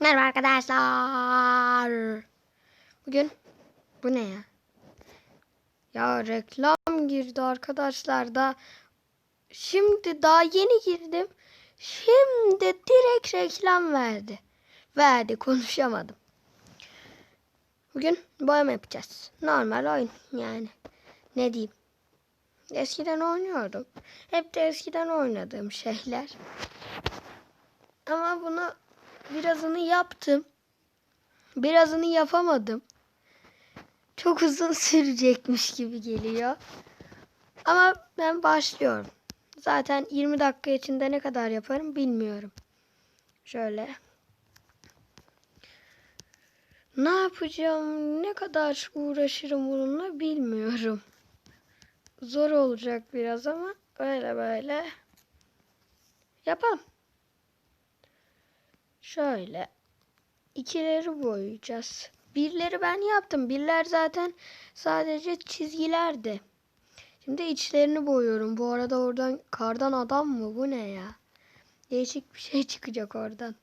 Merhaba arkadaşlar. Bugün bu ne ya? Ya reklam girdi arkadaşlar da. Şimdi daha yeni girdim. Şimdi direkt reklam verdi. Verdi konuşamadım. Bugün boyama yapacağız. Normal oyun yani. Ne diyeyim? Eskiden oynuyordum. Hep de eskiden oynadığım şeyler. Ama bunu birazını yaptım. Birazını yapamadım. Çok uzun sürecekmiş gibi geliyor. Ama ben başlıyorum. Zaten 20 dakika içinde ne kadar yaparım bilmiyorum. Şöyle. Ne yapacağım, ne kadar uğraşırım bununla bilmiyorum. Zor olacak biraz ama böyle böyle yapalım. Şöyle ikileri boyayacağız. Birleri ben yaptım. Birler zaten sadece çizgilerdi. Şimdi içlerini boyuyorum. Bu arada oradan kardan adam mı? Bu ne ya? Değişik bir şey çıkacak oradan.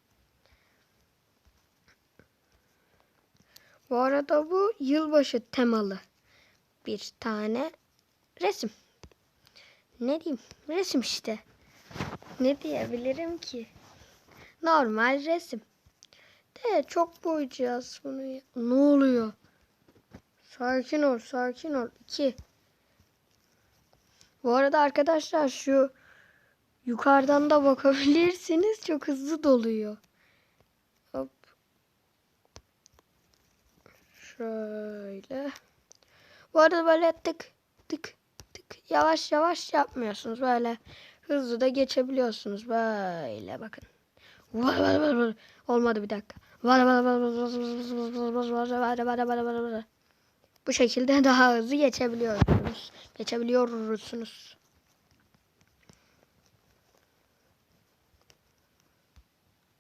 Bu arada bu yılbaşı temalı bir tane resim. Ne diyeyim? Resim işte. Ne diyebilirim ki? Normal resim. De çok boyayacağız bunu. ya. Ne oluyor? Sakin ol, sakin ol. 2. Bu arada arkadaşlar şu yukarıdan da bakabilirsiniz. Çok hızlı doluyor. Hop. Şöyle. Bu arada böyle tık tık tık yavaş yavaş yapmıyorsunuz. Böyle hızlı da geçebiliyorsunuz. Böyle bakın. Var var var var. Olmadı bir dakika. Var var var var var var var var. Bu şekilde daha hızlı geçebiliyorsunuz. Geçebiliyorsunuz.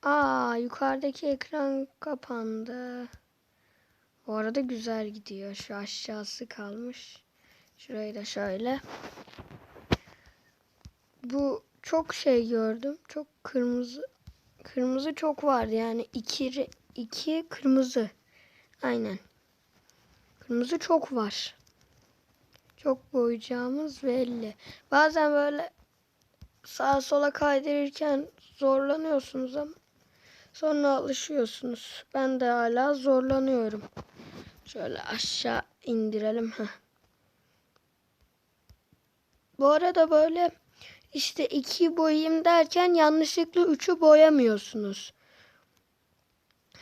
Aa yukarıdaki ekran kapandı. Bu arada güzel gidiyor. Şu aşağısı kalmış. Şurayı da şöyle. Bu çok şey gördüm. Çok kırmızı Kırmızı çok var yani iki, iki kırmızı. Aynen. Kırmızı çok var. Çok boyayacağımız belli. Bazen böyle sağa sola kaydırırken zorlanıyorsunuz ama sonra alışıyorsunuz. Ben de hala zorlanıyorum. Şöyle aşağı indirelim. Heh. Bu arada böyle işte iki boyayayım derken yanlışlıkla üçü boyamıyorsunuz.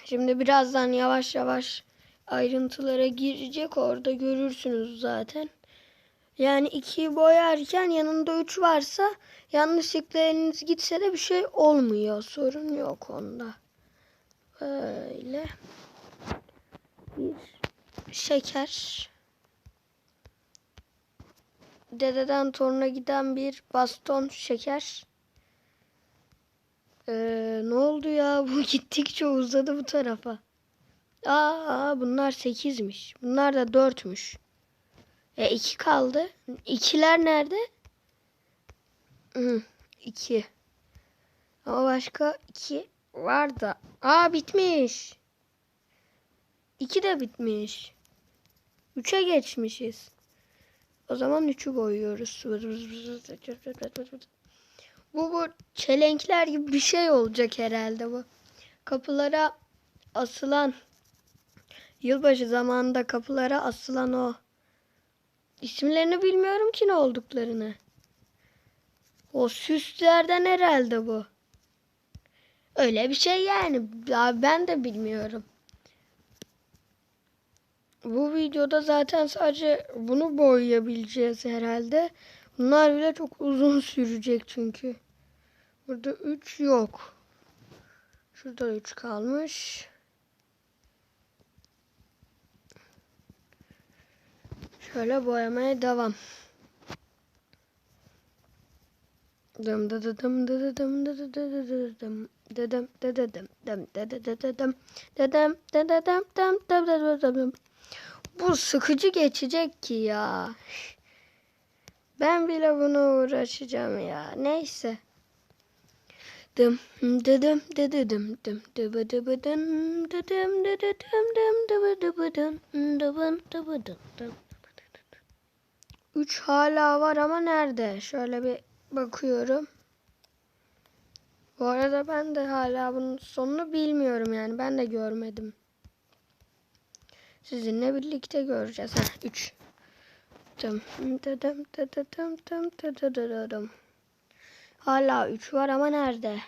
Şimdi birazdan yavaş yavaş ayrıntılara girecek orada görürsünüz zaten. Yani ikiyi boyarken yanında üç varsa yanlışlıkla eliniz gitse de bir şey olmuyor. Sorun yok onda. Böyle. Bir şeker dededen toruna giden bir baston şeker. Ee, ne oldu ya? Bu gittikçe uzadı bu tarafa. Aa, bunlar 8'miş. Bunlar da 4'müş. E 2 kaldı. İkiler nerede? Hı, 2. Ama başka 2 var da. Aa bitmiş. 2 de bitmiş. 3'e geçmişiz. O zaman üçü boyuyoruz. Bu bu çelenkler gibi bir şey olacak herhalde bu. Kapılara asılan yılbaşı zamanında kapılara asılan o isimlerini bilmiyorum ki ne olduklarını. O süslerden herhalde bu. Öyle bir şey yani. Ya ben de bilmiyorum. Bu videoda zaten sadece bunu boyayabileceğiz herhalde. Bunlar bile çok uzun sürecek çünkü. Burada 3 yok. Şurada 3 kalmış. Şöyle boyamaya devam. Dım dı dı dım dı dı dım dı dı dı dı dı dım dedim dedim dım dedim dedim dedim dedim dedim dedim dedim bu sıkıcı geçecek ki ya. Ben bile buna uğraşacağım ya. Neyse. Dım dıdım dıdıdım dım dıbı dıbı dın dıdım dıdıdım dım dıbı dıbı dın dıbın dıbı dın dım. Üç hala var ama nerede? Şöyle bir bakıyorum. Bu arada ben de hala bunun sonunu bilmiyorum yani. Ben de görmedim. Sizinle birlikte göreceğiz. Ha, üç. Dım dıdım dıdıdım dım dıdıdıdım. Hala 3 var ama nerede?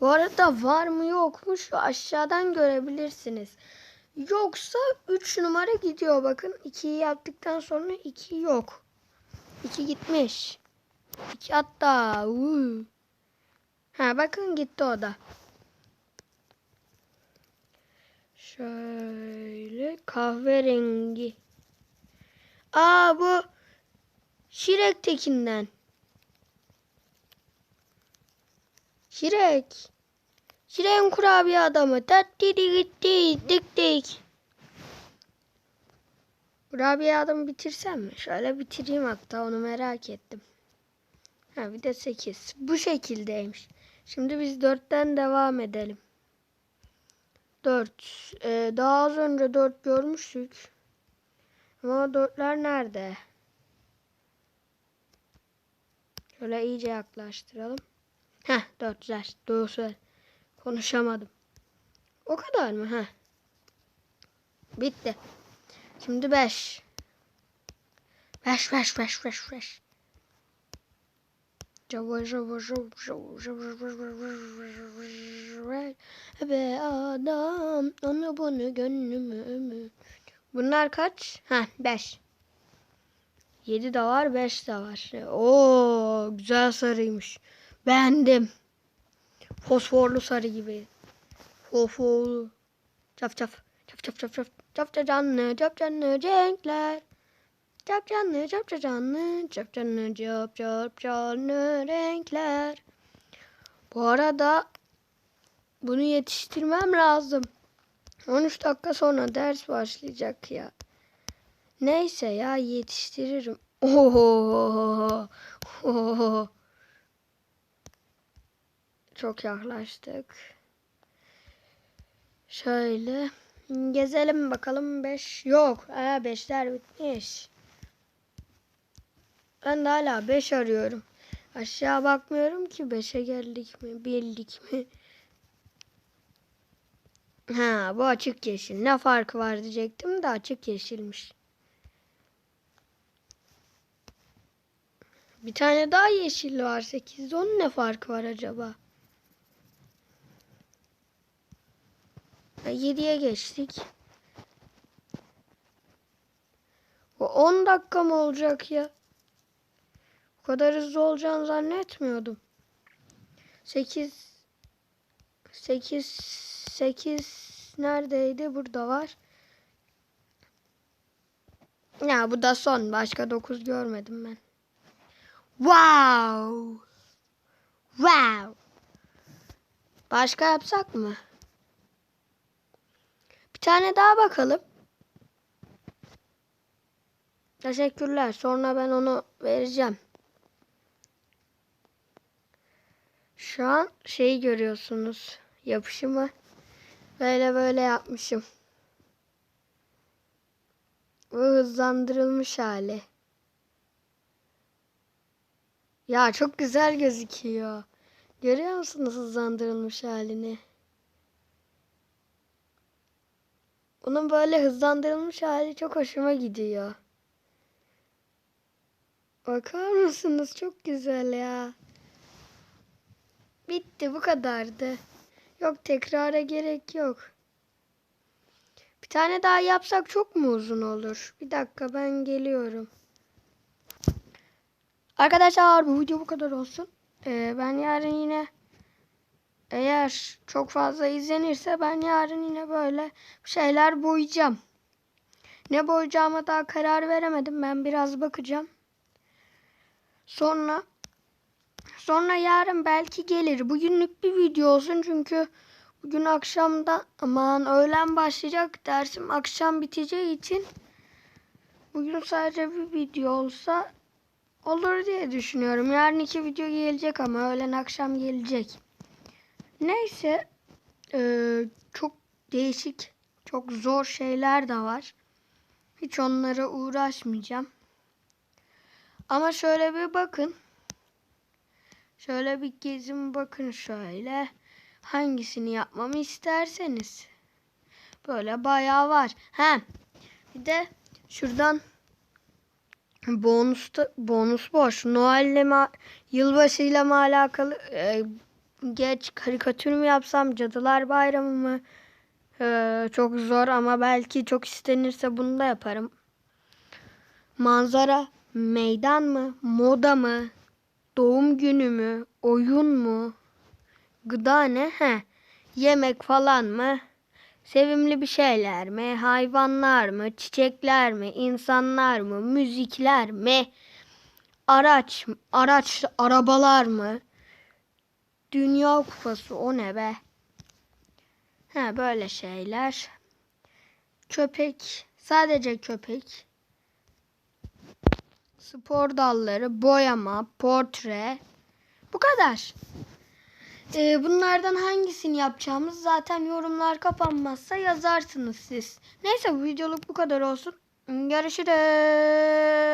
Bu arada var mı yok mu şu aşağıdan görebilirsiniz. Yoksa 3 numara gidiyor bakın. 2'yi yaptıktan sonra 2 yok. 2 gitmiş. 2 hatta. Uu. Ha bakın gitti o da. Şöyle kahverengi. Aa bu Şirek'tekinden. Şirek. Şirek'in kurabiye adamı. Tattidi gitti. Dik dik. Kurabiye adamı bitirsem mi? Şöyle bitireyim hatta onu merak ettim. Ha bir de 8. Bu şekildeymiş. Şimdi biz 4'ten devam edelim. 4. Ee, daha az önce 4 görmüştük. Ama o 4'ler nerede? Şöyle iyice yaklaştıralım. Heh dörtler. Doğru Konuşamadım. O kadar mı? Heh. Bitti. Şimdi beş. Beş beş beş beş beş. Be adam onu bunu gönlümü Bunlar kaç? Ha beş. Yedi de var beş de var. Oo güzel sarıymış. Beğendim. Fosforlu sarı gibi. Fosforlu. Çap. Çap çap çap çap. Çap çap canlı. Çap canlı renkler. Çap canlı. Çap canlı. Çap canlı. Çap çap canlı renkler. Bu arada bunu yetiştirmem lazım. 13 dakika sonra ders başlayacak ya. Neyse ya yetiştiririm. Oho. Oho. Çok yaklaştık. Şöyle gezelim bakalım 5 yok. Aa 5'ler bitmiş. Ben de hala 5 arıyorum. Aşağı bakmıyorum ki 5'e geldik mi, bildik mi? Ha bu açık yeşil. Ne farkı var diyecektim de açık yeşilmiş. Bir tane daha yeşil var 8'de. Onun ne farkı var acaba? 7'ye geçtik. O 10 dakika mı olacak ya? Bu kadar hızlı olacağını zannetmiyordum. 8 8 8 neredeydi? Burada var. Ya bu da son. Başka 9 görmedim ben. Wow. Wow. Başka yapsak mı? Bir tane daha bakalım. Teşekkürler. Sonra ben onu vereceğim. Şu an şeyi görüyorsunuz. Yapışımı böyle böyle yapmışım. Bu hızlandırılmış hali. Ya çok güzel gözüküyor. Görüyor musunuz hızlandırılmış halini? Onun böyle hızlandırılmış hali çok hoşuma gidiyor. Bakar mısınız? Çok güzel ya. Bitti bu kadardı. Yok tekrara gerek yok. Bir tane daha yapsak çok mu uzun olur? Bir dakika ben geliyorum. Arkadaşlar bu video bu kadar olsun. Ee, ben yarın yine eğer çok fazla izlenirse ben yarın yine böyle şeyler boyayacağım. Ne boyayacağıma daha karar veremedim. Ben biraz bakacağım. Sonra sonra yarın belki gelir. Bugünlük bir video olsun çünkü bugün akşamda aman öğlen başlayacak dersim akşam biteceği için bugün sadece bir video olsa olur diye düşünüyorum. Yarın iki video gelecek ama öğlen akşam gelecek. Neyse eee, çok değişik, çok zor şeyler de var. Hiç onlara uğraşmayacağım. Ama şöyle bir bakın. Şöyle bir gezin bakın şöyle. Hangisini yapmamı isterseniz. Böyle bayağı var. He. Bir de şuradan bonus da, bonus boş. Noel'le mi yılbaşıyla mı alakalı e, geç karikatür mü yapsam Cadılar Bayramı mı? E, çok zor ama belki çok istenirse bunu da yaparım. Manzara meydan mı? Moda mı? Doğum günü mü? Oyun mu? Gıda ne? He. Yemek falan mı? Sevimli bir şeyler mi? Hayvanlar mı? Çiçekler mi? insanlar mı? Müzikler mi? Araç, araç, arabalar mı? Dünya kupası o ne be? Ha böyle şeyler. Köpek, sadece köpek. Spor dalları, boyama, portre. Bu kadar. Ee, bunlardan hangisini yapacağımız zaten yorumlar kapanmazsa yazarsınız siz. Neyse bu videoluk bu kadar olsun. Görüşürüz.